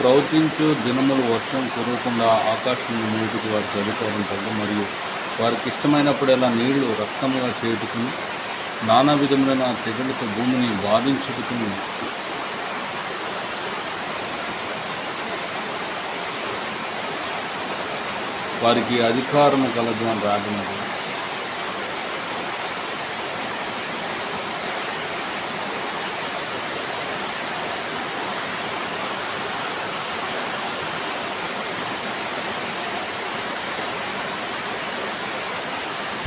ప్రవచించు దినములు వర్షం కురవకుండా ఆకాశం నీటికి వారికి చదువుకోవడం తగ్గు మరియు వారికి ఇష్టమైనప్పుడల్లా నీళ్ళు రక్తముగా చేయుటకును నానా విధములైన తెగులతో భూమిని బాధించుటకును. వారికి అధికారము కలదు అని రాగినది.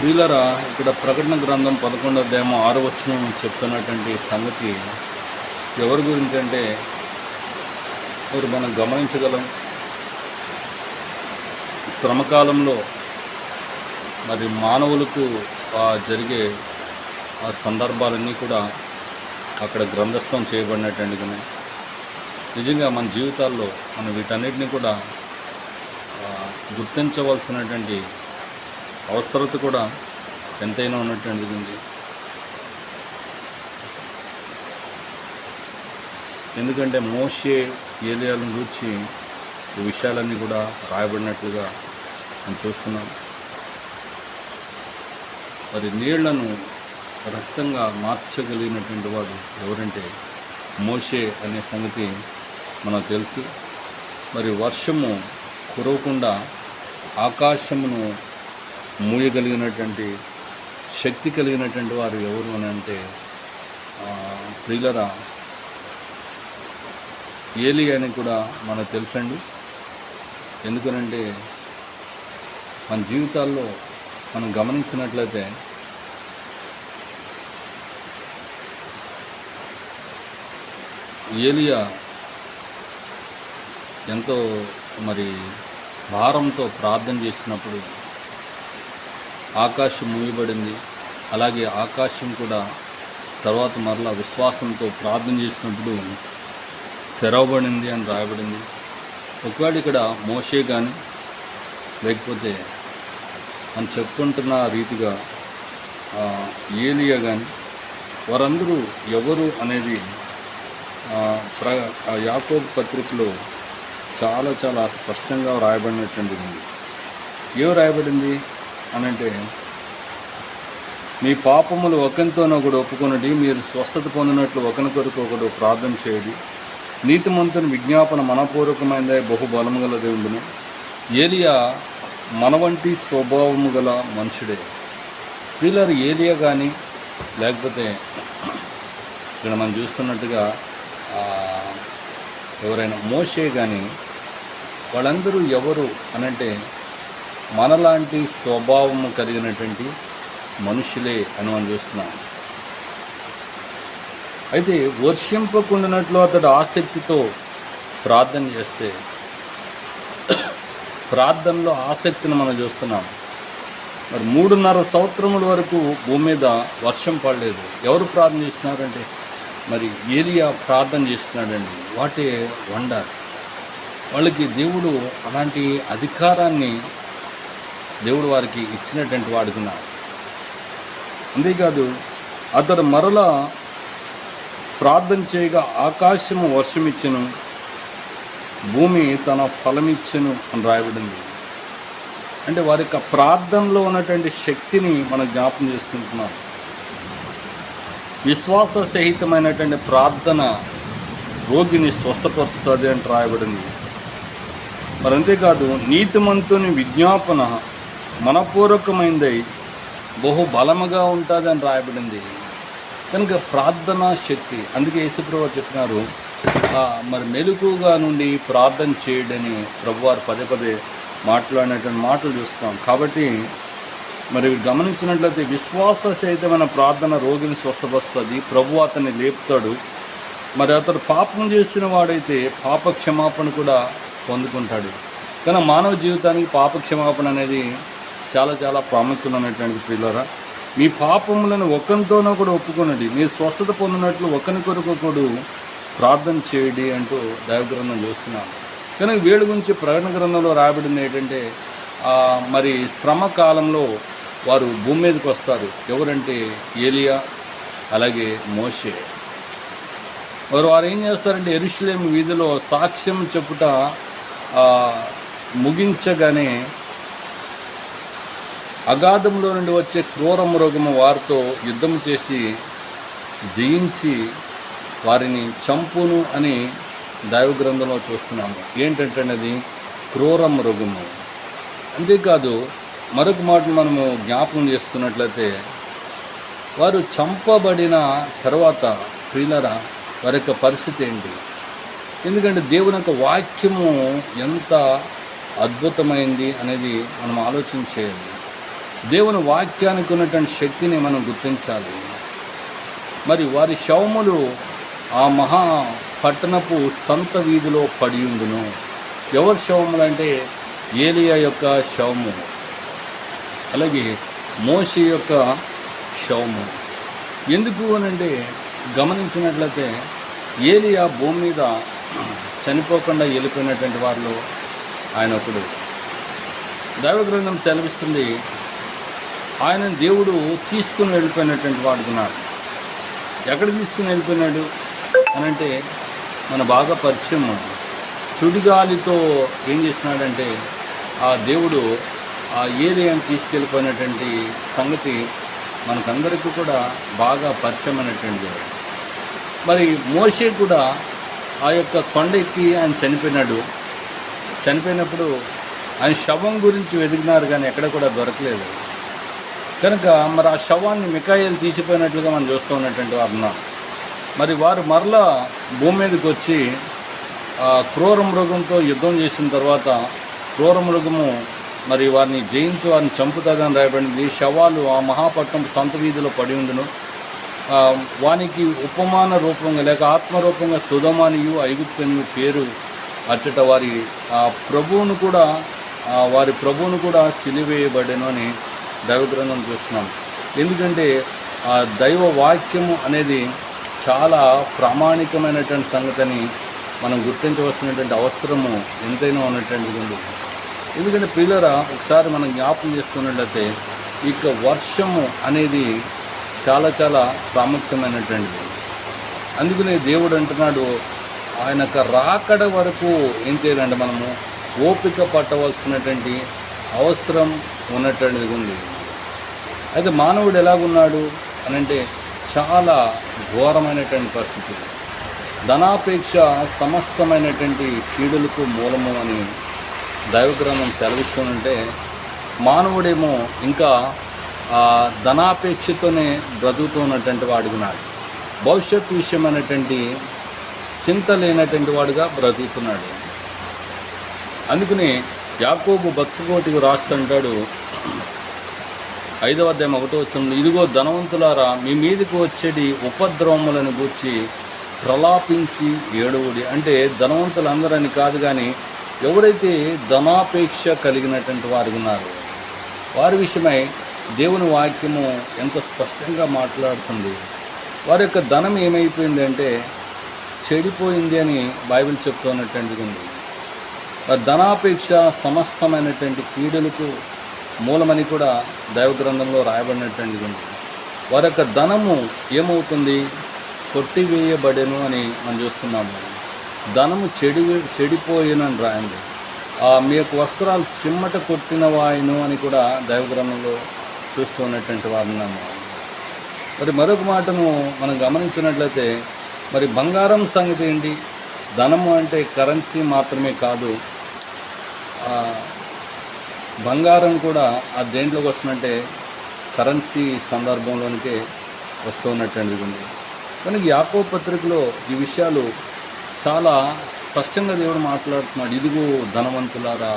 ప్రియులరా ఇక్కడ ప్రకటన గ్రంథం పదకొండో దేమో ఆరు వచ్చిన చెప్తున్నటువంటి సంగతి ఎవరి గురించి అంటే మీరు మనం గమనించగలం. శ్రమకాలంలో మరి మానవులకు జరిగే ఆ సందర్భాలన్నీ కూడా అక్కడ గ్రంథస్థం చేయబడినటువంటి నిజంగా మన జీవితాల్లో మనం వీటన్నిటిని కూడా గుర్తించవలసినటువంటి అవసరత కూడా ఎంతైనా ఉన్నట్టు అనిపించింది ఎందుకంటే మోషే ఏలియాలను నుంచి ఈ విషయాలన్నీ కూడా రాయబడినట్లుగా మనం చూస్తున్నాం. మరి నీళ్ళను రక్తంగా మార్చగలిగినటువంటి వాడు ఎవరంటే మోషే అనే సంగతి మనకు తెలుసు. మరి వర్షము కురవకుండా ఆకాశమును మూయగలిగినటువంటి శక్తి కలిగినటువంటి వారు ఎవరు అని అంటే ప్రియులరా ఏలి అని కూడా మనకు తెలుసండి. ఎందుకనంటే మన జీవితాల్లో మనం గమనించినట్లయితే ఏలియా ఎంతో మరి భారంతో ప్రార్థన చేసినప్పుడు ఆకాశం మూయబడింది. అలాగే ఆకాశం కూడా తర్వాత మరలా విశ్వాసంతో ప్రార్థన చేసినప్పుడు తెరవబడింది అని రాయబడింది. ఒకవేళ ఇక్కడ మోషే కానీ లేకపోతే అని చెప్పుకుంటున్న రీతిగా ఏలియా కానీ వారందరూ ఎవరు అనేది ప్ర ఆ పత్రికలో చాలా చాలా స్పష్టంగా రాయబడినటువంటిది ఉంది. ఏం రాయబడింది? అని అంటే మీ పాపములు ఒకరితోనొకడు ఒప్పుకొనడి మీరు స్వస్థత పొందినట్లు ఒకరి కొరకు ఒకడు ప్రార్థన చేయడి. నీతిమంతుని విజ్ఞాపన మనపూర్వకమైనదే బహుబలము గల దేవుడును. ఏలియా మన వంటి స్వభావము గల మనుషుడే. వీళ్ళరు ఏలియా కానీ లేకపోతే ఇక్కడ మనం చూస్తున్నట్టుగా ఎవరైనా మోషే కానీ వాళ్ళందరూ ఎవరు అనంటే మనలాంటి స్వభావము కలిగినటువంటి మనుషులే అని మనం చూస్తున్నాం. అయితే వర్షింపకుండానట్లు అతడు ఆసక్తితో ప్రార్థన చేస్తే ప్రార్థనలో ఆసక్తిని మనం చూస్తున్నాం. మరి మూడున్నర సంవత్సరముల వరకు భూమి మీద వర్షం పడలేదు. ఎవరు ప్రార్థన చేస్తున్నారంటే మరి ఏరియా ప్రార్థన చేస్తున్నాడండి. What a wonder. వాళ్ళకి దేవుడు అలాంటి అధికారాన్ని దేవుడు వారికి ఇచ్చినటువంటి వాడుకున్నారు. అంతేకాదు అతడు మరలా ప్రార్థన చేయగా ఆకాశము వర్షమిచ్చను భూమి తన ఫలమిచ్చను అని రాయబడింది. అంటే వారి యొక్క ప్రార్థనలో ఉన్నటువంటి శక్తిని మనం జ్ఞాపం చేసుకుంటున్నాం. విశ్వాస సహితమైనటువంటి ప్రార్థన రోగిని స్వస్థపరుస్తుంది అని రాయబడింది. మరి అంతేకాదు నీతిమంతుని విజ్ఞాపన మనపూర్వకమైందై బహు బలముగా ఉంటుంది అని రాయబడింది. కనుక ప్రార్థనా శక్తి అందుకే యేసుప్రభు చెప్పినారు మరి మెలకుగా నుండి ప్రార్థన చేయడని ప్రభువారు పదే పదే మాట్లాడినటువంటి మాటలు చూస్తాం. కాబట్టి మరి గమనించినట్లయితే విశ్వాస సహితమైన ప్రార్థన రోగిని స్వస్థపరుస్తుంది ప్రభు అతన్ని లేపుతాడు. మరి అతడు పాపం చేసిన వాడైతే పాప క్షమాపణ కూడా పొందుకుంటాడు. కానీ మానవ జీవితానికి పాప క్షమాపణ అనేది చాలా చాలా ప్రాముఖ్యమైనటువంటి పిల్లరా. మీ పాపములను ఒకరితోనో కూడా ఒప్పుకొనండి. మీరు స్వస్థత పొందినట్లు ఒకరి కొరకు కూడా ప్రార్థన చేయండి అంటూ దైవగ్రంథం చూస్తున్నాం. కానీ వీడి గురించి ప్రకటన గ్రంథంలో రాబడింది ఏంటంటే మరి శ్రమ కాలంలో వారు భూమి మీదకి వస్తారు. ఎవరంటే ఏలియా అలాగే మోషే. మరి వారు ఏం చేస్తారంటే ఎరుషులేం వీధిలో సాక్ష్యం చెప్పుట ముగించగానే అగాధంలో నుండి వచ్చే క్రూర మృగము వారితో యుద్ధం చేసి జయించి వారిని చంపును అని దైవ గ్రంథంలో చూస్తున్నాము. ఏంటంటేది క్రూర మృగము. అంతేకాదు మరొక మాట మనము జ్ఞాపకం చేసుకున్నట్లయితే వారు చంపబడిన తర్వాత ప్రియులరా వారి యొక్క పరిస్థితి ఏంటి? ఎందుకంటే దేవుని యొక్క వాక్యము ఎంత అద్భుతమైంది అనేది మనం ఆలోచించేయాలి దేవుని వాక్యానికి ఉన్నటువంటి శక్తిని మనం గుర్తించాలి. మరి వారి శవములు ఆ మహా పట్టణపు సంత వీధిలో పడి ఉండును. ఎవరి శవములు అంటే? ఏలియా యొక్క శవము అలాగే మోషి యొక్క శవము ఎందుకు అనంటే గమనించినట్లయితే ఏలియా భూమి మీద చనిపోకుండా వెళ్ళిపోయినటువంటి వారిలో ఆయన ఒకడు. దైవ గ్రంథం సెలవిస్తుంది ఆయన దేవుడు తీసుకుని వెళ్ళిపోయినటువంటి వాడుకున్నాడు ఎక్కడ తీసుకుని వెళ్ళిపోయినాడు? అనంటే మన బాగా పరిచయం సుడిగాలితో ఏం చేసినాడంటే ఆ దేవుడు ఆ ఏరియాని తీసుకెళ్ళిపోయినటువంటి సంగతి మనకందరికీ కూడా బాగా పరిచయం అనేటువంటిది మరి మోషే కూడా ఆ యొక్క కొండ ఎక్కి ఆయన చనిపోయినాడు. చనిపోయినప్పుడు ఆయన శవం గురించి వెతికినారు కానీ ఎక్కడ కూడా దొరకలేదు. కనుక మరి ఆ శవాన్ని మికాయిలు తీసిపోయినట్లుగా మనం చూస్తూ ఉన్నటువంటి వారు మరి వారు మరలా భూమి మీదకి వచ్చి క్రూర మృగంతో యుద్ధం చేసిన తర్వాత క్రూర మృగము మరి వారిని జయించి వారిని చంపుతుందని రాయబడింది. శవాలు ఆ మహాపట్నం సంత వీధిలో పడి ఉండును. వానికి ఉపమాన రూపంగా లేక ఆత్మరూపంగా సుధమానియు ఐగుప్తనియు పేరు అచ్చట వారి ఆ ప్రభువును కూడా వారి ప్రభువును కూడా సిలివేయబడెను అని దైవగ్రంథం చూస్తున్నాం. ఎందుకంటే ఆ దైవ వాక్యము అనేది చాలా ప్రామాణికమైనటువంటి సంగతిని మనం గుర్తించవలసినటువంటి అవసరము ఎంతైనా ఉన్నటువంటిది ఉంది ఎందుకంటే పిల్లరా ఒకసారి మనం జ్ఞాపకం చేసుకున్నట్లయితే ఇక వర్షము అనేది చాలా చాలా ప్రాముఖ్యమైనటువంటిది. అందుకనే దేవుడు అంటున్నాడు ఆయన రాకడ వరకు ఏం చేయాలంటే మనము ఓపిక పట్టవలసినటువంటి అవసరం ఉన్నటువంటిది ఉంది అయితే మానవుడు ఎలాగున్నాడు అని అంటే చాలా ఘోరమైనటువంటి పరిస్థితి. ధనాపేక్ష సమస్తమైనటువంటి కీడులకు మూలము అని దైవగ్రంథం సెలవిస్తుంటే మానవుడేమో ఇంకా ధనాపేక్షతోనే బ్రతుకుతున్నటువంటి వాడుకున్నాడు భవిష్యత్తు విషయమైనటువంటి చింత లేనటువంటి వాడుగా బ్రతుకుతున్నాడు. అందుకని యాకోబు భక్తుకోటికి రాస్తుంటాడు. ఐదవ అధ్యాయం ఒకటో వచ్చిన ఇదిగో ధనవంతులారా మీ మీదకు వచ్చేటి ఉపద్రవములను గూర్చి ప్రలాపించి ఏడువుడి. అంటే ధనవంతులందరని కాదు కానీ ఎవరైతే ధనాపేక్ష కలిగినటువంటి వారు ఉన్నారు వారి విషయమై దేవుని వాక్యము ఎంత స్పష్టంగా మాట్లాడుతుంది. వారి యొక్క ధనం ఏమైపోయింది అంటే చెడిపోయింది అని బైబిల్ చెప్తున్నటువంటిది ఉంది. ధనాపేక్ష సమస్తమైనటువంటి కీడులకు మూలమని కూడా దైవ గ్రంథంలో రాయబడినటువంటిది ఉంది. వారి యొక్క ధనము ఏమవుతుంది? కొట్టివేయబడెను అని మనం చూస్తున్నాము ధనము చెడి చెడిపోయినని రాయండి. ఆ మీ యొక్క వస్త్రాలు చిమ్మట కొట్టిన వాయను అని కూడా దైవ గ్రంథంలో చూస్తూ ఉన్నటువంటి వారు మరి మరొక మాటను మనం గమనించినట్లయితే మరి బంగారం సంగతి ఏంటి? ధనము అంటే కరెన్సీ మాత్రమే కాదు. బంగారం కూడా ఆ దేంట్లోకి వస్తుందంటే కరెన్సీ సందర్భంలోనికే వస్తూ ఉన్నటువంటిది ఉంది. కనుక యాకో పత్రికలో ఈ విషయాలు చాలా స్పష్టంగా దేవుడు మాట్లాడుతున్నాడు. ఇదిగో ధనవంతులారా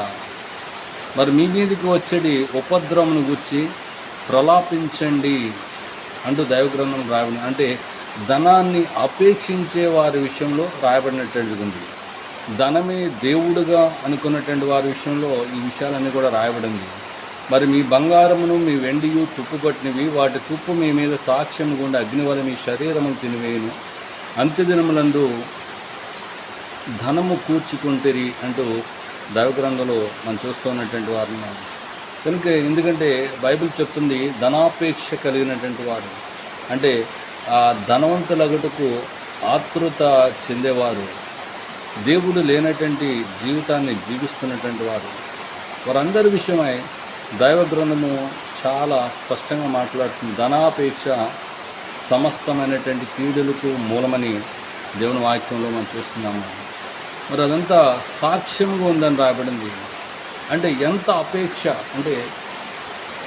మరి మీ మీదకి వచ్చేది ఉపద్రవమును గుర్చి ప్రలాపించండి అంటూ దైవగ్రంథం రాయబడి అంటే ధనాన్ని అపేక్షించే వారి విషయంలో రాయబడినట్టు ఉంది. ధనమే దేవుడుగా అనుకున్నటువంటి వారి విషయంలో ఈ విషయాలన్నీ కూడా రాయబడింది. మరి మీ బంగారమును మీ వెండియు తుప్పుపట్టినవి వాటి తుప్పు మీ మీద సాక్ష్యం గుండా అగ్ని వల్ల మీ శరీరము తినివేయను. అంత్యదినములందు ధనము కూర్చుకుంటేరి అంటూ దైవగ్రంథంలో మనం చూస్తూ ఉన్నటువంటి వారిని కనుక ఎందుకంటే బైబిల్ చెప్తుంది ధనాపేక్ష కలిగినటువంటి వారు. అంటే ఆ ధనవంతులగటుకు ఆతృత చెందేవారు. దేవుడు లేనటువంటి జీవితాన్ని జీవిస్తున్నటువంటి వారు. వారందరి విషయమై దైవ గ్రంథము చాలా స్పష్టంగా మాట్లాడుతుంది. ధనాపేక్ష సమస్తమైనటువంటి కీడులకు మూలమని దేవుని వాక్యంలో మనం చూస్తున్నాము. మరి అదంతా సాక్ష్యంగా ఉందని రాయబడింది. అంటే ఎంత అపేక్ష? అంటే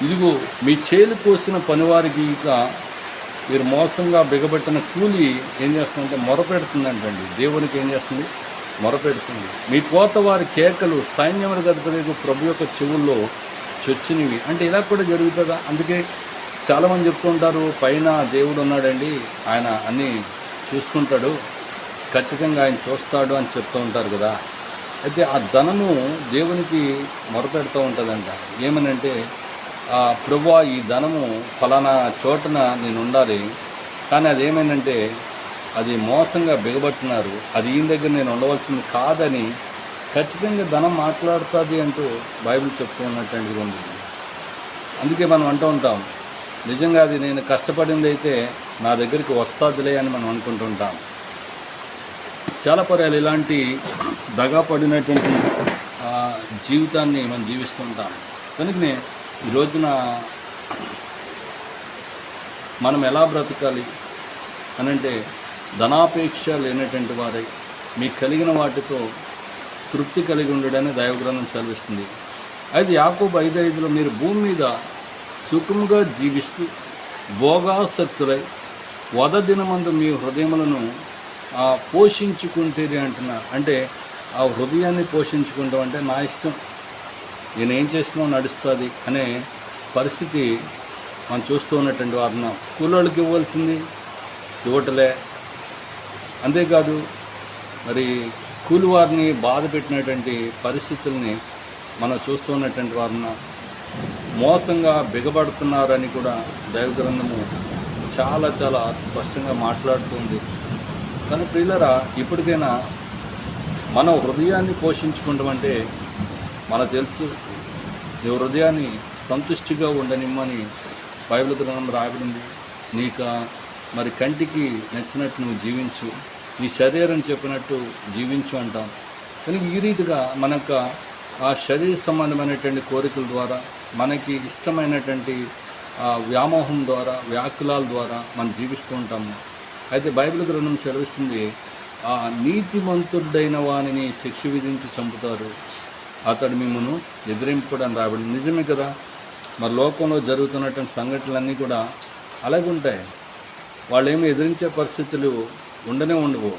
ఇదిగో మీ చేలు కోసిన పనివారికి ఇక మీరు మోసంగా బిగబెట్టిన కూలి ఏం చేస్తుందంటే మొరపెడుతుందంటండి. దేవునికి ఏం చేస్తుంది? మొరపెడుతుంది. మీ కోత వారి కేకలు సైన్యములు గదిపదేకు ప్రభు యొక్క చెవుల్లో చొచ్చినవి. అంటే ఇలా కూడా జరుగుతుందా? అందుకే చాలామంది చెప్తుంటారు పైన దేవుడు ఉన్నాడండి ఆయన అన్నీ చూసుకుంటాడు ఖచ్చితంగా ఆయన చూస్తాడు అని చెప్తూ ఉంటారు కదా. అయితే ఆ ధనము దేవునికి మొరపెడుతూ ఉంటుందంట. ఏమనంటే ఆ ప్రభు ఈ ధనము ఫలానా చోటన నేను ఉండాలి. కానీ అదేమైందంటే అది మోసంగా బిగబట్టినారు అది ఈయన దగ్గర నేను ఉండవలసింది కాదని ఖచ్చితంగా ధనం మాట్లాడుతుంది అంటూ బైబిల్ చెప్తూ ఉన్నటువంటిది ఉంది అందుకే మనం అంటూ ఉంటాం నిజంగా అది నేను కష్టపడింది అయితే నా దగ్గరికి వస్తాదిలే అని మనం అనుకుంటుంటాం చాలా పర్యాలు ఇలాంటి దగా పడినటువంటి జీవితాన్ని మనం జీవిస్తుంటాం కనుకనే ఈ రోజున మనం ఎలా బ్రతకాలి అనంటే ధనాపేక్ష లేనటువంటి వారై మీకు కలిగిన వాటితో తృప్తి కలిగి ఉండడని దైవగ్రంథం సెలవిస్తుంది. అయితే యాకోబు ఐదు ఐదులో మీరు భూమి మీద సుఖముగా జీవిస్తూ భోగాసక్తులై వద దినమందు మీ హృదయములను ఆ, పోషించుకుంటేది అంటున్నారు అంటే ఆ హృదయాన్ని పోషించుకుంటాం అంటే నా ఇష్టం. నేను ఏం చేసినా నడుస్తుంది అనే పరిస్థితి మనం చూస్తూ ఉన్నటువంటి వారు కూలోళ్ళకి ఇవ్వాల్సింది ఇవ్వటలే. అంతేకాదు మరి కూలివారిని బాధ పెట్టినటువంటి పరిస్థితుల్ని మనం చూస్తూ ఉన్నటువంటి మోసంగా బిగబడుతున్నారని కూడా దైవగ్రంథము చాలా చాలా స్పష్టంగా మాట్లాడుతుంది. కానీ ప్రియులరా ఇప్పటికైనా మన హృదయాన్ని పోషించుకుంటామంటే మనకు తెలుసు నీ హృదయాన్ని సంతుష్టిగా ఉండనిమ్మని బైబిల్ గ్రంథం రాయబడింది. నీక మరి కంటికి నచ్చినట్టు నువ్వు జీవించు. నీ శరీరం చెప్పినట్టు జీవించు అంటాం. కానీ ఈ రీతిగా మనకు ఆ శరీర సంబంధమైనటువంటి కోరికల ద్వారా మనకి ఇష్టమైనటువంటి వ్యామోహం ద్వారా వ్యాకులాల ద్వారా మనం జీవిస్తూ ఉంటాము. అయితే బైబిల్ గ్రంథం సెలవిస్తుంది ఆ నీతిమంతుడైన వానిని శిక్ష విధించి చంపుతారు. అతడు మిమ్మను ఎదిరింపడం రాబడి నిజమే కదా? మరి లోకంలో జరుగుతున్నటువంటి సంఘటనలన్నీ కూడా అలాగే ఉంటాయి వాళ్ళు ఏమి ఎదిరించే పరిస్థితులు ఉండనే ఉండవు.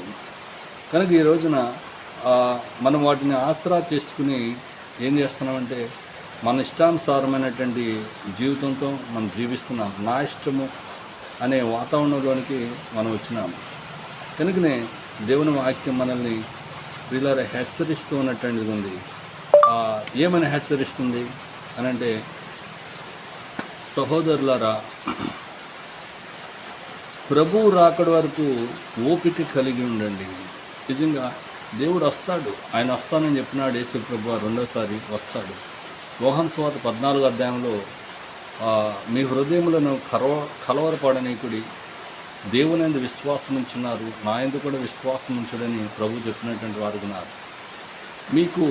కనుక ఈ రోజున మనం వాటిని ఆసరా చేసుకుని ఏం చేస్తున్నామంటే మన ఇష్టానుసారమైనటువంటి జీవితంతో మనం జీవిస్తున్నాం నా ఇష్టము అనే వాతావరణంలోనికి మనం వచ్చినాం కనుకనే దేవుని వాక్యం మనల్ని వీళ్ళారా హెచ్చరిస్తూ ఉన్నటువంటిది ఉంది. ఏమని హెచ్చరిస్తుంది అని అంటే సహోదరులారా ప్రభు రాకడి వరకు ఓపిక కలిగి ఉండండి. నిజంగా దేవుడు వస్తాడు. ఆయన వస్తానని చెప్పినాడు యేసు ప్రభు రెండోసారి వస్తాడు. మోహన్ స్వాత పద్నాలుగు అధ్యాయంలో మీ హృదయములను కలవ కలవరపడనీకుడి దేవుని ఎందు విశ్వాసం ఉంచున్నారు నా ఎందు కూడా విశ్వాసం ఉంచడని ప్రభు చెప్పినటువంటి వారు ఉన్నారు. మీకు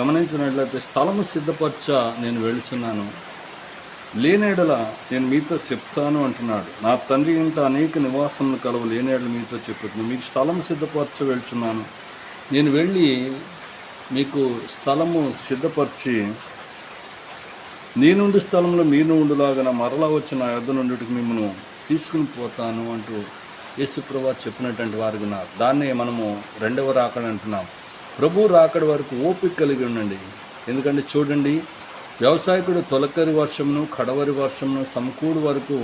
గమనించినట్లయితే స్థలము సిద్ధపరచ నేను వెళుచున్నాను లేనేడల నేను మీతో చెప్తాను అంటున్నాడు. నా తండ్రి ఇంట అనేక నివాసములు కలవు లేనేడలు మీతో చెప్పుతున్నాను మీకు స్థలం సిద్ధపరచ వెళ్తున్నాను నేను వెళ్ళి మీకు స్థలము సిద్ధపరిచి నేనుండి స్థలంలో మీరు ఉండులాగా మరలా వచ్చిన నా యొద్ద నుండికి మిమ్మల్ని తీసుకుని పోతాను అంటూ యేసుప్రభా చెప్పినటువంటి వారికి ఉన్నారు. దాన్నే మనము రెండవ రాకడ అంటున్నాం. ప్రభు రాకడ వరకు ఓపిక కలిగి ఉండండి. ఎందుకంటే చూడండి వ్యవసాయకుడు తొలకరి వర్షమును కడవరి వర్షమును సమకూడు వరకు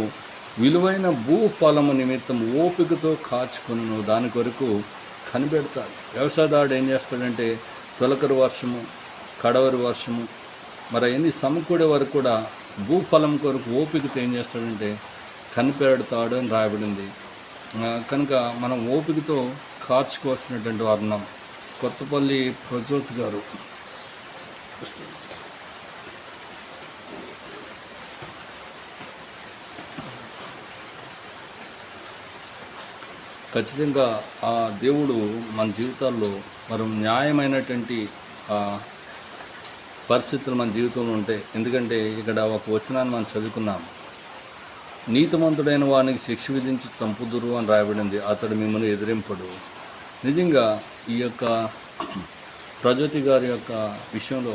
విలువైన భూఫలము నిమిత్తం ఓపికతో కాచుకొను దాని కొరకు కనిపెడతాడు. వ్యవసాయదారుడు ఏం చేస్తాడంటే తొలకరి వర్షము కడవరి వర్షము మరి అవన్నీ సమకూడే వరకు కూడా భూఫలం కొరకు ఓపికతో ఏం చేస్తాడంటే కనిపెడతాడు అని రాయబడింది. కనుక మనం ఓపికతో కాచుకోవాల్సినటువంటి వర్ణం కొత్తపల్లి ప్రజోత్ గారు. ఖచ్చితంగా ఆ దేవుడు మన జీవితాల్లో మరి న్యాయమైనటువంటి పరిస్థితులు మన జీవితంలో ఉంటాయి ఎందుకంటే ఇక్కడ ఒక వచనాన్ని మనం చదువుకున్నాం. నీతిమంతుడైన వానికి శిక్ష విధించి చంపుదురు అని రాయబడింది. అతడు మిమ్మల్ని ఎదిరింపడు. నిజంగా ఈ యొక్క ప్రజోతి గారి యొక్క విషయంలో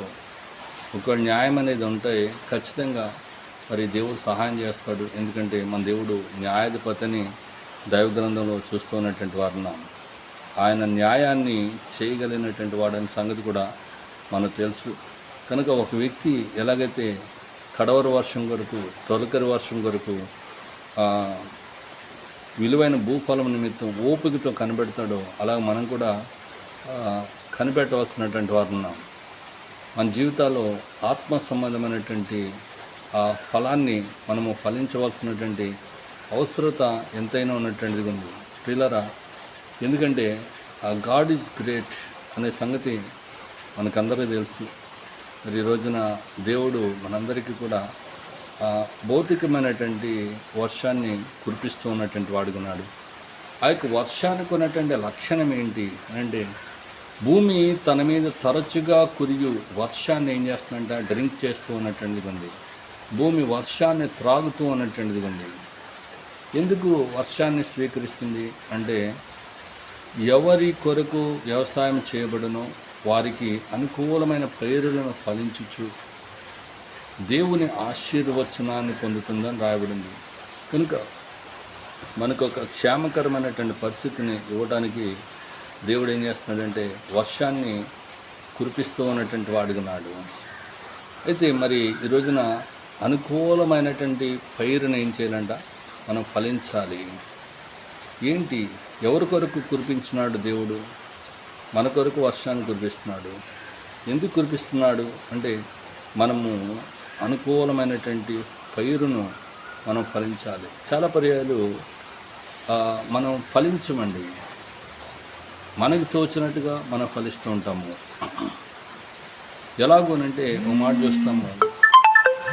ఒక న్యాయం అనేది ఉంటే ఖచ్చితంగా మరి దేవుడు సహాయం చేస్తాడు. ఎందుకంటే మన దేవుడు న్యాయాధిపతిని దైవ గ్రంథంలో చూస్తూ ఉన్నటువంటి వారున్నాం ఆయన న్యాయాన్ని చేయగలిగినటువంటి వాడని సంగతి కూడా మనకు తెలుసు. కనుక ఒక వ్యక్తి ఎలాగైతే కడవరి వర్షం కొరకు తొలకరి వర్షం కొరకు విలువైన భూఫలం నిమిత్తం ఓపికతో కనిపెడతాడో అలాగ మనం కూడా కనిపెట్టవలసినటువంటి వారు ఉన్నాం. మన జీవితాల్లో ఆత్మ సంబంధమైనటువంటి ఆ ఫలాన్ని మనము ఫలించవలసినటువంటి అవసరత ఎంతైనా ఉన్నటువంటిది ఉంది స్త్రీలరా ఎందుకంటే ఆ గాడ్ ఈజ్ గ్రేట్ అనే సంగతి మనకందరికీ తెలుసు. మరి ఈ రోజున దేవుడు మనందరికీ కూడా ఆ భౌతికమైనటువంటి వర్షాన్ని కురిపిస్తూ ఉన్నటువంటి వాడుకున్నాడు ఆ యొక్క వర్షానికి ఉన్నటువంటి లక్షణం ఏంటి అంటే భూమి తన మీద తరచుగా కురియు వర్షాన్ని ఏం చేస్తుందంట? డ్రింక్ చేస్తూ ఉన్నటువంటిది ఉంది. భూమి వర్షాన్ని త్రాగుతూ ఉన్నటువంటిది ఉంది. ఎందుకు వర్షాన్ని స్వీకరిస్తుంది అంటే ఎవరి కొరకు వ్యవసాయం చేయబడునో వారికి అనుకూలమైన పైరులను ఫలించుచు దేవుని ఆశీర్వచనాన్ని పొందుతుందని రాయబడింది. కనుక మనకు ఒక క్షేమకరమైనటువంటి పరిస్థితిని ఇవ్వడానికి దేవుడు ఏం చేస్తున్నాడంటే వర్షాన్ని కురిపిస్తూ ఉన్నటువంటి వాడుగున్నాడు అయితే మరి ఈ రోజున అనుకూలమైనటువంటి పైరుని ఏం చేయాలంట? మనం ఫలించాలి. ఏంటి? ఎవరి కొరకు కురిపించినాడు దేవుడు? మన కొరకు వర్షాన్ని కురిపిస్తున్నాడు. ఎందుకు కురిపిస్తున్నాడు? అంటే మనము అనుకూలమైనటువంటి పైరును మనం ఫలించాలి. చాలా పర్యాలు మనం ఫలించమండి. మనకి తోచినట్టుగా మనం ఫలిస్తూ ఉంటాము. ఎలాగోనంటే ఒక మాట చూస్తాము.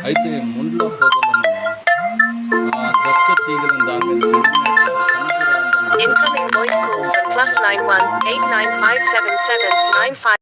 అయితే ముందులో పొదలను Incoming voice call from plus 91 89577